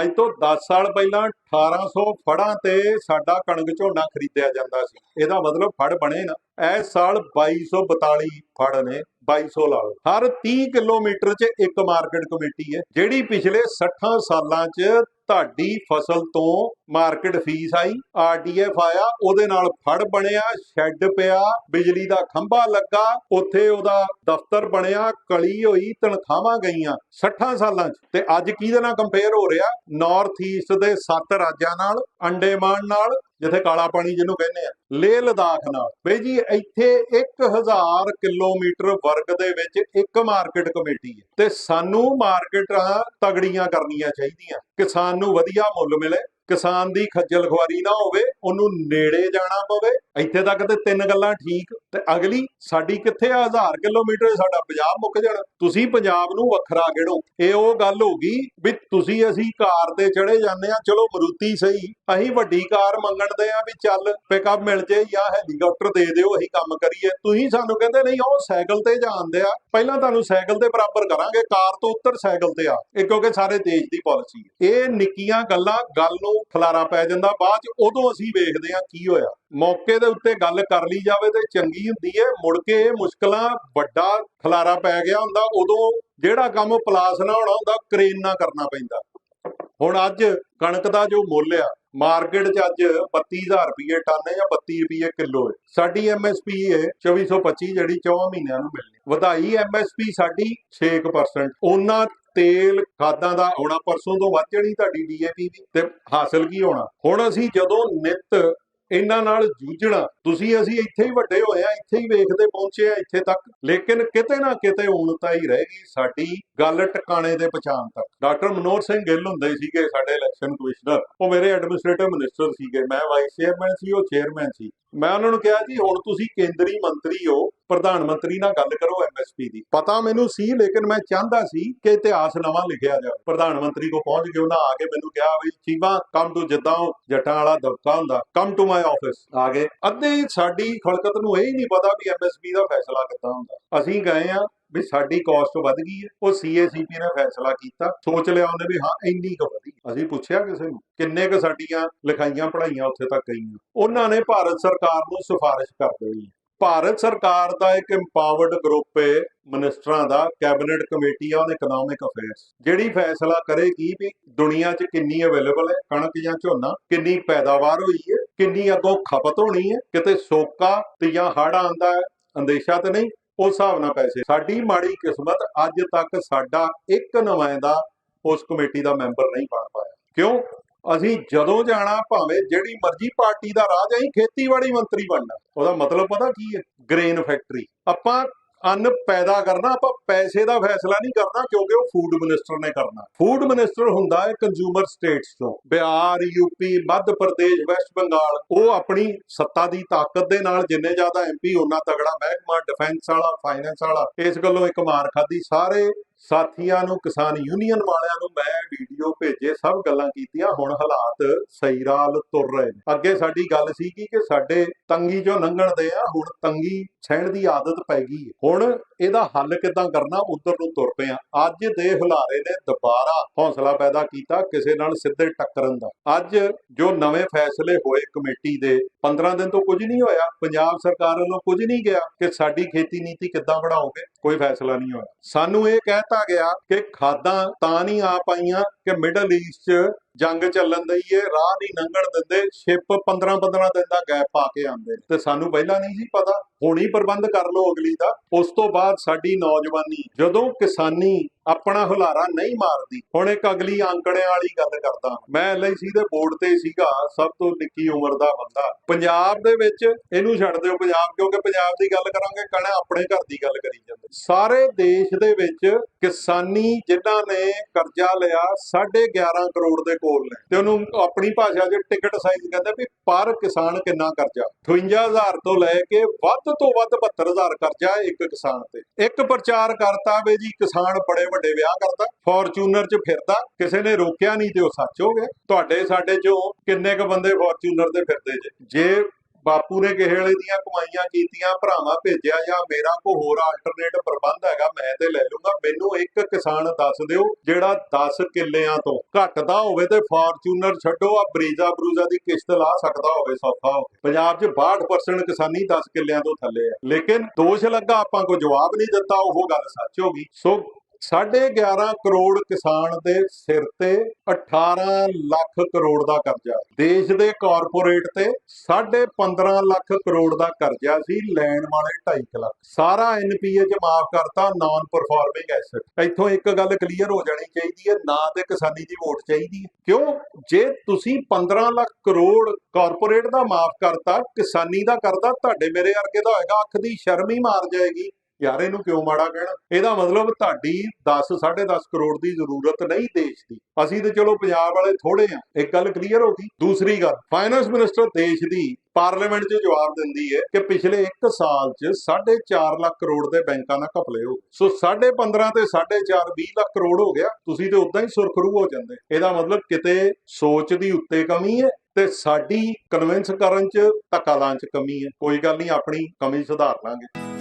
ਅੱਜ ਤੋਂ 10 ਸਾਲ ਪਹਿਲਾਂ 1800 ਫੜਾਂ ਤੇ ਸਾਡਾ ਕਣਕ ਝੋਨਾ ਖਰੀਦਿਆ ਜਾਂਦਾ ਸੀ। ਇਹਦਾ ਮਤਲਬ ਫੜ ਬਣੇ ਨਾ। ਇਸ ਸਾਲ 2242 ਫੜ ਨੇ 2200 ਲਾ ਲਓ। ਹਰ 30 ਕਿਲੋਮੀਟਰ 'ਚ ਇੱਕ ਮਾਰਕੀਟ ਕਮੇਟੀ ਹੈ, ਜਿਹੜੀ ਪਿਛਲੇ 60 ਸਾਲਾਂ 'ਚ ਤੁਹਾਡੀ ਫਸਲ ਤੋਂ ਮਾਰਕੀਟ ਫੀਸ ਆਈ ਆਰਡੀਐਫ ਆਇਆ, ਉਹਦੇ ਨਾਲ ਫੜ ਬਣਿਆ, ਸ਼ੈੱਡ ਪਿਆ, ਬਿਜਲੀ ਦਾ ਖੰਭਾ ਲੱਗਾ, ਉੱਥੇ ਉਹਦਾ ਦਫ਼ਤਰ ਬਣਿਆ, ਕਲੀ ਹੋਈ, ਤਨਖਾਹਾਂ ਗਈਆਂ 60 ਸਾਲਾਂ 'ਚ। ਤੇ ਅੱਜ ਕਿਹਦੇ ਨਾਲ ਕੰਪੇਅਰ ਹੋ ਰਿਹਾ? ਨਾਰਥ ਈਸਟ ਦੇ ਸੱਤ ਰਾਜਾਂ ਨਾਲ, ਅੰਡੇਮਾਨ ਨਾਲ, ਜਿੱਥੇ ਕਾਲਾ ਪਾਣੀ ਜਿਹਨੂੰ ਕਹਿੰਦੇ ਆ, ਲੇਹ ਲਦਾਖ ਨਾਲ। ਬਈ ਜੀ, ਇੱਥੇ 1000 ਕਿਲੋਮੀਟਰ ਵਰਗ ਦੇ ਵਿੱਚ ਇੱਕ ਮਾਰਕੀਟ ਕਮੇਟੀ ਹੈ। ਤੇ ਸਾਨੂੰ ਮਾਰਕੀਟਾਂ ਤਗੜੀਆਂ ਕਰਨੀਆਂ ਚਾਹੀਦੀਆਂ। ਕਿਸਾਨ ਨੂੰ ਵਧੀਆ ਮੁੱਲ ਮਿਲੇ। ਕਿਸਾਨ ਦੀ ਖੱਜਲ ਖੁਆਰੀ ਨਾ ਹੋਵੇ, ਉਹਨੂੰ ਨੇੜੇ ਜਾਣਾ ਪਵੇ। ਇੱਥੇ ਤੱਕ ਤੇ ਤਿੰਨ ਗੱਲਾਂ ਠੀਕ, ਤੇ ਅਗਲੀ, ਸਾਡੀ ਕਿੱਥੇ ਆ? 1000 ਕਿਲੋਮੀਟਰ ਸਾਡਾ ਪੰਜਾਬ ਮੁੱਕ ਜਾਣਾ। ਤੁਸੀਂ ਪੰਜਾਬ ਨੂੰ ਵੱਖਰਾ ਗਿਣੋ। ਇਹ ਉਹ ਗੱਲ ਹੋ ਗਈ ਵੀ ਤੁਸੀਂ ਅਸੀਂ ਕਾਰ ਤੇ ਚੜੇ ਜਾਂਦੇ ਆ ਚਲੋ, ਮਰੂਤੀ ਸਹੀ। ਅਸੀਂ ਵੱਡੀ ਕਾਰ ਮੰਗਣ ਦੇ ਆ ਵੀ ਚੱਲ ਪਿਕਅਪ ਮਿਲ ਜੇ ਜਾਂ ਹੈਲੀਕਾਪਟਰ ਦੇ ਦਿਓ, ਅਸੀਂ ਕੰਮ ਕਰੀਏ। ਤੁਸੀਂ ਸਾਨੂੰ ਕਹਿੰਦੇ, ਨਹੀਂ, ਉਹ ਸਾਈਕਲ ਤੇ ਜਾਂਦੇ ਆ। ਪਹਿਲਾਂ ਤੁਹਾਨੂੰ ਸਾਈਕਲ ਦੇ ਬਰਾਬਰ ਕਰਾਂਗੇ। ਕਾਰ ਤੋਂ ਉੱਤਰ ਸਾਈਕਲ ਤੇ ਆ। ਇਹ ਕਿਉਂਕਿ ਸਾਰੇ ਦੇਸ਼ ਦੀ ਪਾਲਿਸੀ ਹੈ। ਇਹ ਨਿੱਕੀਆਂ ਗੱਲਾਂ, ਗੱਲ ਨੂੰ ਖਲਾਰਾ ਪੈ ਜਾਂਦਾ, ਬਾਅਦ ਚ ਉਦੋਂ ਅਸੀਂ ਵੇਖਦੇ ਆ ਕੀ ਹੋਇਆ। ਮੌਕੇ ਦੇ ਉੱਤੇ ਗੱਲ ਕਰ ਲਈ ਜਾਵੇ ਤੇ ਚੰਗੀ ਹੁੰਦੀ ਹੈ ਮੁੜ ਕੇ ਇਹ ਮੁਸ਼ਕਲਾਂ ਵੱਡਾ ਖਲਾਰਾ ਪੈ ਗਿਆ ਹੁੰਦਾ, ਉਦੋਂ ਜਿਹੜਾ ਕੰਮ ਪਲਾਸ ਨਾ ਹੋਣਾ ਹੁੰਦਾ, ਕਰੇਨ ਨਾ ਕਰਨਾ ਪੈਂਦਾ। ਹੁਣ ਅੱਜ ਕਣਕ ਦਾ ਜੋ ਮੁੱਲ ਆ, ਮਾਰਕੀਟ 'ਚ ਅੱਜ 32000 ਰੁਪਏ ਟਨ ਹੈ ਜਾਂ 32 ਰੁਪਏ ਕਿਲੋ ਹੈ ਸਾਡੀ ਐਮਐਸਪੀ ਹੈ 2425 ਜਿਹੜੀ 4 ਮਹੀਨਿਆਂ ਨੂੰ ਮਿਲਣੀ। ਵਧਾਈ ਐਮਐਸਪੀ ਸਾਡੀ 6% ਉਹਨਾਂ ਤੇਲ ਖਾਦਾਂ ਦਾ ਆਉਣਾ, ਪਰਸੋਂ ਤੋਂ ਵੱਧ ਜਣੀ ਤੁਹਾਡੀ ਡੀਏਪੀ ਵੀ ਤੇ ਹਾਸਲ ਕੀ ਹੋਣਾ? ਹੁਣ ਅਸੀਂ ਜਦੋਂ ਨਿਤ ਇਹਨਾਂ ਨਾਲ ਜੂਝਣਾ, ਤੁਸੀਂ, ਅਸੀਂ ਇੱਥੇ ਹੀ ਵੱਡੇ ਹੋਏ ਆ ਇੱਥੇ ਹੀ ਵੇਖਦੇ ਪਹੁੰਚੇ ਆ ਇੱਥੇ ਤੱਕ। ਲੇਕਿਨ ਕਿਤੇ ਨਾ ਕਿਤੇ ਉਣਤਾ ਹੀ ਰਹੇਗੀ ਸਾਡੀ ਗੱਲ ਟਿਕਾਣੇ ਦੇ ਪਛਾਣ ਤੱਕ। ਡਾਕਟਰ ਮਨੋਹਰ ਸਿੰਘ ਗਿੱਲ ਹੁੰਦੇ ਸੀਗੇ ਸਾਡੇ ਇਲੈਕਸ਼ਨ ਕਮਿਸ਼ਨਰ ਉਹ ਮੇਰੇ ਐਡਮਿਨਿਸਟ੍ਰੇਟਿਵ ਮਿਨਿਸਟਰ ਸੀਗੇ। ਮੈਂ ਵਾਈਸ ਚੇਅਰਮੈਨ ਸੀ, ਉਹ ਚੇਅਰਮੈਨ ਸੀ। ਮੈਂ ਉਹਨਾਂ ਨੂੰ ਕਿਹਾ ਜੀ, ਹੁਣ ਤੁਸੀਂ ਕੇਂਦਰੀ ਮੰਤਰੀ ਹੋ ਪ੍ਰਧਾਨ ਮੰਤਰੀ ਨਾਲ ਗੱਲ ਕਰੋ ਐਮਐਸਪੀ ਦੀ। ਪਤਾ ਮੈਨੂੰ ਸੀ, ਲੇਕਿਨ ਮੈਂ ਚਾਹੁੰਦਾ ਸੀ ਕਿ ਇਤਿਹਾਸ ਨਵਾਂ ਲਿਖਿਆ ਜਾਵੇ। ਪ੍ਰਧਾਨ ਮੰਤਰੀ ਕੋ ਪਹੁੰਚ ਕੇ ਉਹਨਾਂ ਆ ਕੇ ਮੈਨੂੰ ਕਿਹਾ ਵੀ ਚੀਮਾ, ਕਮ ਟੂ ਜਿੱਦਾਂ ਜੱਟਾਂ ਵਾਲਾ ਦਬਕਾ ਹੁੰਦਾ ਕਮ ਟੂ ਮਾਈ ਆਫਿਸ ਆ ਗਏ। ਅੱਧੇ ਸਾਡੀ ਖਲਕਤ ਨੂੰ ਇਹ ਹੀ ਨਹੀਂ ਪਤਾ ਵੀ ਐਮਐਸਪੀ ਦਾ ਫੈਸਲਾ ਕਿੱਦਾਂ ਹੁੰਦਾ। ਅਸੀਂ ਗਏ ਆ ਵੀ ਸਾਡੀ ਕਾਸਟ ਵੱਧ ਗਈ ਹੈ। ਉਹ ਸੀਏਸੀਪੀ ਨੇ ਫੈਸਲਾ ਕੀਤਾ। ਸੋਚ ਲਿਆ ਉਹਨੇ ਵੀ ਹਾਂ, ਇੰਨੀ ਕੁ ਵਧੀ। ਅਸੀਂ ਪੁੱਛਿਆ ਕਿਸੇ ਨੂੰ, ਕਿੰਨੇ ਕੁ ਸਾਡੀਆਂ ਲਿਖਾਈਆਂ ਪੜਾਈਆਂ ਉੱਥੇ ਤੱਕ ਗਈਆਂ? ਉਹਨਾਂ ਨੇ ਭਾਰਤ ਸਰਕਾਰ ਨੂੰ ਸਿਫਾਰਿਸ਼ ਕਰ ਦਿੱਤੀ। ਭਾਰਤ ਸਰਕਾਰ ਦਾ ਇੱਕ ਇੰਪਾਵਰਡ ਗਰੁੱਪ ਹੈ ਮਿਨਿਸਟਰਾਂ ਦਾ ਕੈਬਨਿਟ ਕਮੇਟੀ ਆ ਔਨ ਇਕਨੋਮਿਕ ਅਫੇਅਰਸ ਜਿਹੜੀ ਫੈਸਲਾ ਕਰੇਗੀ ਵੀ ਦੁਨੀਆ 'ਚ ਕਿੰਨੀ ਅਵੇਲੇਬਲ ਹੈ ਕਣਕ ਜਾਂ ਝੋਨਾ, ਕਿੰਨੀ ਪੈਦਾਵਾਰ ਹੋਈ ਹੈ ਕਿੰਨੀ ਅੱਗੋਂ ਖਪਤ ਹੋਣੀ ਹੈ ਕਿਤੇ ਸੋਕਾ ਤੇ ਜਾਂ ਹੜ ਆਂਦਾ ਅੰਦੇਸ਼ਾ ਤੇ ਨਹੀਂ, ਉਸ ਹਿਸਾਬ ਨਾਲ ਪੈਸੇ। ਸਾਡੀ ਮਾੜੀ ਕਿਸਮਤ ਅੱਜ ਤੱਕ ਸਾਡਾ ਇੱਕ ਨੁਮਾਇੰਦਾ ਉਸ ਕਮੇਟੀ ਦਾ ਮੈਂਬਰ ਨਹੀਂ ਬਣ ਪਾਇਆ। ਕਿਉਂ? ਅਸੀਂ ਜਦੋਂ ਜਾਣਾ, ਭਾਵੇਂ ਜਿਹੜੀ ਮਰਜ਼ੀ ਪਾਰਟੀ ਦਾ ਰਾਜ ਅਸੀਂ ਖੇਤੀਬਾੜੀ ਮੰਤਰੀ ਬਣਨਾ। ਉਹਦਾ ਮਤਲਬ ਪਤਾ ਕੀ ਹੈ? ਗ੍ਰੇਨ ਫੈਕਟਰੀ ਆਪਾਂ ਅੰਨ ਪੈਦਾ ਕਰਨਾ, ਆਪਾਂ ਪੈਸੇ ਦਾ ਫੈਸਲਾ ਨਹੀਂ ਕਰਨਾ, ਕਿਉਂਕਿ ਉਹ ਫੂਡ ਮਿਨਿਸਟਰ ਨੇ ਕਰਨਾ। ਫੂਡ ਮਿਨਿਸਟਰ ਹੁੰਦਾ ਹੈ ਕੰਜ਼ਿਊਮਰ ਸਟੇਟਸ ਤੋਂ। ਬਿਹਾਰ ਯੂਪੀ ਮੱਧ ਪ੍ਰਦੇਸ਼ ਵੈਸਟ ਬੰਗਾਲ ਉਹ ਆਪਣੀ ਸੱਤਾ ਦੀ ਤਾਕਤ ਦੇ ਨਾਲ ਜਿੰਨੇ ਜ਼ਿਆਦਾ ਐਮਪੀ ਉਹਨਾਂ ਤਗੜਾ ਮਹਿਕਮਾ ਡਿਫੈਂਸ ਵਾਲਾ ਫਾਈਨੈਂਸ ਵਾਲਾ, ਇਸ ਗੱਲੋਂ ਇੱਕ ਮਾਰ ਖਾਦੀ ਸਾਰੇ ਸਾਥੀਆਂ ਨੂੰ, ਕਿਸਾਨ ਯੂਨੀਅਨ ਵਾਲਿਆਂ ਨੂੰ ਮੈਂ ਵੀਡੀਓ ਭੇਜੇ, ਸਭ ਗੱਲਾਂ ਕੀਤੀਆਂ, ਹੁਣ ਹਾਲਾਤ ਸਹੀ ਰਾਹ ਤੁਰ ਰਹੇ ਨੇ। ਅੱਗੇ ਸਾਡੀ ਗੱਲ ਸੀ ਕਿ ਸਾਡੇ ਤੰਗੀ ਚੋਂ ਲੰਘਣ ਦੇ ਆ, ਹੁਣ ਤੰਗੀ ਸਹਿਣ ਦੀ ਆਦਤ ਪੈ ਗਈ ਹੁਣ ਇਹਦਾ ਹੱਲ ਕਿਦਾਂ ਕਰਨਾ, ਉਧਰ ਨੂੰ ਤੁਰ ਪਏ ਆ। ਅੱਜ ਦੇ ਹੁਲਾਰੇ ਨੇ ਦੁਬਾਰਾ ਹੌਸਲਾ ਪੈਦਾ ਕੀਤਾ ਕਿਸੇ ਨਾਲ ਸਿੱਧੇ ਟੱਕਰਨ ਦਾ। ਅੱਜ ਜੋ ਨਵੇਂ ਫੈਸਲੇ ਹੋਏ ਕਮੇਟੀ ਦੇ 15 ਦਿਨ ਤੋਂ ਕੁਝ ਨਹੀਂ ਹੋਇਆ, ਪੰਜਾਬ ਸਰਕਾਰ ਵੱਲੋਂ ਕੁਝ ਨਹੀਂ ਗਿਆ ਕਿ ਸਾਡੀ ਖੇਤੀ ਨੀਤੀ ਕਿੱਦਾਂ ਬਣਾਓਗੇ? ਕੋਈ ਫੈਸਲਾ ਨਹੀਂ ਹੋਇਆ। ਸਾਨੂੰ ਇਹ ਕਹਿ ਦਿੱਤਾ ਗਿਆ ਕਿ ਖਾਦਾਂ ਤਾਂ ਨਹੀਂ ਆ ਪਾਈਆਂ ਕਿ ਮਿਡਲ ਈਸਟ 'ਚ ਜੰਗ ਚੱਲਣ ਦਈ ਰਾਹ ਨਹੀਂ ਲੰਘਣ ਦਿੰਦੇ ਸ਼ਿਪ 15 15 ਦਿਨ ਦਾ ਗੈਪ ਪਾ ਕੇ ਆਉਂਦੇ ਤੇ ਸਾਨੂੰ ਪਹਿਲਾਂ ਨਹੀਂ ਸੀ ਪਤਾ, ਹੁਣ ਪ੍ਰਬੰਧ ਕਰ ਲਓ ਅਗਲੀ ਦਾ। ਉਸ ਤੋਂ ਬਾਅਦ ਸਾਡੀ ਨੌਜਵਾਨੀ, ਜਦੋਂ ਕਿਸਾਨੀ ਆਪਣਾ ਹੁਲਾਰਾ ਨਹੀਂ ਮਾਰਦੀ, ਹੁਣ ਇੱਕ ਅਗਲੀ ਆਂਕੜਿਆਂ ਵਾਲੀ ਗੱਲ ਕਰਦਾ ਮੈਂ ਐਲਆਈਸੀ ਦੇ ਬੋਰਡ ਤੇ ਸੀਗਾ, ਸਭ ਤੋਂ ਨਿੱਕੀ ਉਮਰ ਦਾ ਬੰਦਾ। ਪੰਜਾਬ ਦੇ ਵਿੱਚ, ਇਹਨੂੰ ਛੱਡ ਦਿਓ ਪੰਜਾਬ, ਕਿਉਂਕਿ ਪੰਜਾਬ ਦੀ ਗੱਲ ਕਰਾਂਗੇ ਕਹਣਾ ਆਪਣੇ ਘਰ ਦੀ ਗੱਲ ਕਰੀ ਜਾਂਦੇ। ਸਾਰੇ ਦੇਸ਼ ਦੇ ਵਿੱਚ ਕਿਸਾਨੀ ਜਿਨ੍ਹਾਂ ਨੇ ਕਰਜ਼ਾ ਲਿਆ 11.5 ਕਰੋੜ ਦੇ ਕੋਲ ਨੇ। ਤੇ ਉਹਨੂੰ ਆਪਣੀ ਭਾਸ਼ਾ 'ਚ ਟਿਕਟ ਸਾਈਜ਼ ਕਹਿੰਦੇ ਵੀ ਪਰ ਕਿਸਾਨ ਕਿੰਨਾ ਕਰਜ਼ਾ? 58000 ਤੋਂ ਲੈ ਕੇ ਵੱਧ ਤੋਂ ਵੱਧ 72000 ਕਰਜ਼ਾ ਇੱਕ ਕਿਸਾਨ ਤੇ। ਇੱਕ ਪ੍ਰਚਾਰ ਕਰਤਾ ਵੇ ਜੀ ਕਿਸਾਨ ਬੜੇ ਵੱਡੇ ਵਿਆਹ ਕਰਦਾ, ਫੋਰਚੂਨਰ 'ਚ ਫਿਰਦਾ, ਕਿਸੇ ਨੇ ਰੋਕਿਆ ਨਹੀਂ ਤੇ ਉਹ ਸੱਚ ਹੋ ਗਿਆ। ਤੁਹਾਡੇ ਸਾਡੇ 'ਚੋਂ ਕਿੰਨੇ ਕੁ ਬੰਦੇ ਫੋਰਚੂਨਰ ਤੇ ਫਿਰਦੇ ਜੇ? ਜੇ ਬਾਪੂ ਨੇ ਕਿਸੇ ਦੀਆਂ ਕਮਾਈਆਂ ਕੀਤੀਆਂ, ਭਰਾਵਾਂ ਭੇਜਿਆ ਜਾਂ ਮੇਰਾ ਕੋ ਹੋਰ ਆਲਟਰਨੇਟ ਪ੍ਰਬੰਧ ਹੈਗਾ, ਮੈਂ ਤੇ ਲੈ ਲੂੰਗਾ ਮੈਨੂੰ ਇੱਕ ਕਿਸਾਨ ਦੱਸ ਦਿਓ, ਜਿਹੜਾ 10 ਕਿੱਲਿਆਂ ਤੋਂ ਘੱਟ ਦਾ ਹੋਵੇ ਤੇ ਫਾਰਚੂਨਰ ਛੱਡੋ, ਆ ਬਰੀਜ਼ਾ ਬਰੂਜ਼ਾ ਦੀ ਕਿਸ਼ਤ ਲਾ ਸਕਦਾ ਹੋਵੇ, ਸੌਖਾ ਹੋਵੇ। ਪੰਜਾਬ 'ਚ 62% ਕਿਸਾਨੀ 10 ਕਿੱਲਿਆਂ ਤੋਂ ਥੱਲੇ ਹੈ ਲੇਕਿਨ ਦੋਸ਼ ਲੱਗਾ, ਆਪਾਂ ਕੋ ਜਵਾਬ ਨਹੀਂ ਦਿੱਤਾ, ਉਹ ਗੱਲ ਸੱਚ ਹੋ ਗਈ। ਸੋ 11.5 ਕਰੋੜ ਕਿਸਾਨ ਦੇ ਸਿਰ ਤੇ 18 ਲੱਖ ਕਰੋੜ ਦਾ ਕਰਜ਼ਾ। ਦੇਸ਼ ਦੇ ਕਾਰਪੋਰੇਟ ਤੇ 15.5 ਲੱਖ ਕਰੋੜ ਦਾ ਕਰਜ਼ਾ ਸੀ ਲੈਣ ਵਾਲੇ 2.5 ਲੱਖ। ਸਾਰਾ ਐਨਪੀਏ ਚ ਮਾਫ ਕਰਤਾ ਨਾਨ ਪਰਫਾਰਮਿੰਗ ਐਸੈਟ ਇੱਥੋਂ ਇੱਕ ਗੱਲ ਕਲੀਅਰ ਹੋ ਜਾਣੀ ਚਾਹੀਦੀ ਹੈ, ਨਾ ਤੇ ਕਿਸਾਨੀ ਦੀ ਵੋਟ ਚਾਹੀਦੀ ਹੈ। ਕਿਉਂ? ਜੇ ਤੁਸੀਂ 15 ਲੱਖ ਕਰੋੜ ਕਾਰਪੋਰੇਟ ਦਾ ਮਾਫ ਕਰਤਾ, ਕਿਸਾਨੀ ਦਾ ਕਰਦਾ ਤੁਹਾਡੇ ਮੇਰੇ ਵਰਗੇ ਦਾ ਹੋਏਗਾ ਅੱਖ ਦੀ ਸ਼ਰਮ ਹੀ ਮਾਰ ਜਾਏਗੀ। ਯਾਰ ਇਹਨੂੰ ਕਿਉਂ ਮਾੜਾ ਕਹਿਣਾ? ਇਹਦਾ ਮਤਲਬ ਤੁਹਾਡੀ 10 10.5 ਕਰੋੜ ਦੀ ਜ਼ਰੂਰਤ ਨਹੀਂ ਦੇਸ਼ ਦੀ। ਅਸੀਂ ਤੇ ਚਲੋ ਪੰਜਾਬ ਵਾਲੇ ਥੋੜੇ ਆ। ਇੱਕ ਗੱਲ ਕਲੀਅਰ ਹੋ ਗਈ। ਦੂਸਰੀ ਗੱਲ ਫਾਈਨੈਂਸ ਮਿਨਿਸਟਰ ਦੇਸ਼ ਦੀ ਪਾਰਲੀਮੈਂਟ 'ਚ ਜਵਾਬ ਦਿੰਦੀ ਹੈ ਕਿ ਪਿਛਲੇ 1 ਸਾਲ 'ਚ 4.5 ਲੱਖ ਕਰੋੜ ਦੇ ਬੈਂਕਾਂ ਨਾਲ ਘਪਲੇ ਹੋ ਗਏ। ਸੋ 15.5 ਤੇ 4.5 20 ਲੱਖ ਕਰੋੜ ਹੋ ਗਿਆ। ਤੁਸੀਂ ਤੇ ਉਦਾਂ ਹੀ ਸੁਰਖਰੂ ਹੋ ਜਾਂਦੇ। ਇਹਦਾ ਮਤਲਬ ਕਿਤੇ ਸੋਚ ਦੀ ਉੱਤੇ ਕਮੀ ਹੈ ਤੇ ਸਾਡੀ ਕਨਵਿੰਸ ਕਰਨ 'ਚ ਧੱਕਾ ਲਾਉਣ 'ਚ ਕਮੀ ਹੈ। ਕੋਈ ਗੱਲ ਨਹੀਂ, ਆਪਣੀ ਕਮੀ ਸੁਧਾਰ ਲਾਂਗੇ।